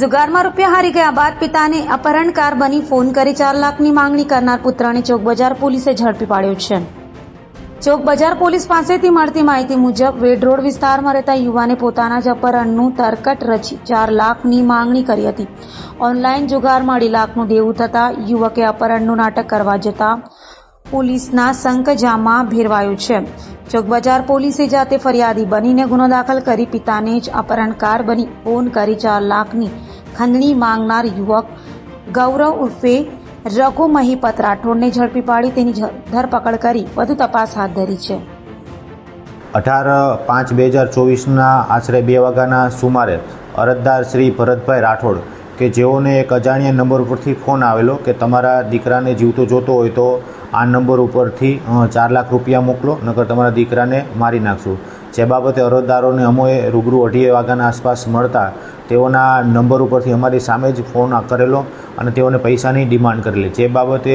જુગારમાં રૂપિયા હારી ગયા બાદ પિતાને અપહરણકાર બની ફોન કરી ચાર લાખની માંગણી કરનાર પુત્રને ચોક બજાર પોલીસે ઝડપી પાડ્યો છે. ચોક બજાર પોલીસ પાસેથી મળતી માહિતી મુજબ વેડરોડ વિસ્તારમાં રહેતા યુવાને પોતાના જ અપહરણનું તરકટ રચી ચાર લાખની માંગણી કરી હતી. ઓનલાઈન જુગારમાં અઢી લાખનું દેવું થતાં યુવકે અપહરણનું નાટક કરવા જતા પોલીસના સંકજામાં ભેરવાયો છે. ચોકબજાર પોલીસે જાતે ફરિયાદી બનીને ગુનો દાખલ કરી પિતાને જ અપહરણકાર બની ફોન કરી ચાર લાખની ખંડણી માંગનાર યુવક ગૌરવ ઉર્ફે રઘુ મહીપત રાઠોડને ઝડપી પાડી તેની ધરપકડ કરી. વધુ તપાસ હાથ ધરી છે. અઢાર પાંચ બે હજાર ચોવીસના આશરે બે વાગ્યાના સુમારે અરજદાર શ્રી ભરતભાઈ રાઠોડ કે જેઓને એક અજાણ્યા નંબર ઉપરથી ફોન આવેલો કે તમારા દીકરાને જીવતો જોતો હોય તો આ નંબર ઉપરથી ચાર લાખ રૂપિયા મોકલો, નકર તમારા દીકરાને મારી નાખશું. જે બાબતે અરજદારોને અમોએ રૂબરૂ અઢી વાગ્યાના આસપાસ મળતા તેઓના નંબર ઉપરથી અમારી સામે જ ફોન કરેલો અને તેઓને પૈસાની ડિમાન્ડ કરેલી. જે બાબતે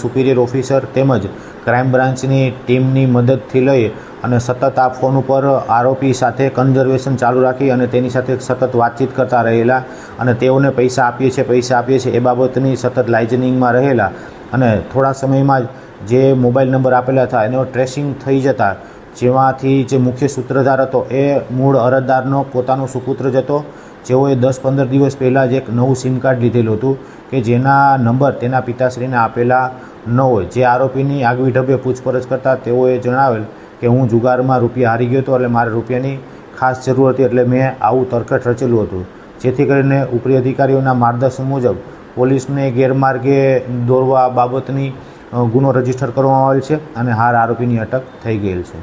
સુપિરિયર ઓફિસર તેમજ ક્રાઇમ બ્રાન્ચની ટીમની મદદથી લઈ અને સતત આ ફોન ઉપર આરોપી સાથે કન્ઝર્વેશન ચાલુ રાખી અને તેની સાથે સતત વાતચીત કરતા રહેલા અને તેઓને પૈસા આપીએ છીએ, પૈસા આપીએ છીએ એ બાબતની સતત લાઇઝનિંગમાં રહેલા. અને થોડા સમયમાં જ જે મોબાઈલ નંબર આપેલા હતા એનો ટ્રેસિંગ થઈ જતા જેમાંથી જે મુખ્ય સૂત્રધાર હતો એ મૂળ અરજદારનો પોતાનો સુપુત્ર જ હતો. જેઓએ દસ પંદર દિવસ પહેલાં જ એક નવું સિમ કાર્ડ લીધેલું હતું કે જેના નંબર તેના પિતાશ્રીને આપેલા ન હોય. જે આરોપીની આગવી ઢબે પૂછપરછ કરતાં તેઓએ જણાવેલ કે હું જુગારમાં રૂપિયા હારી ગયો હતો એટલે મારે રૂપિયાની ખાસ જરૂર હતી એટલે મેં આવું તરકટ રચેલું હતું. જેથી કરીને ઉપરી અધિકારીઓના માર્ગદર્શન મુજબ પોલીસને ગેરમાર્ગે દોરવા બાબતની ગુનો રજિસ્ટર કરવામાં આવેલ છે અને હાર આરોપીની અટક થઈ ગયેલ છે.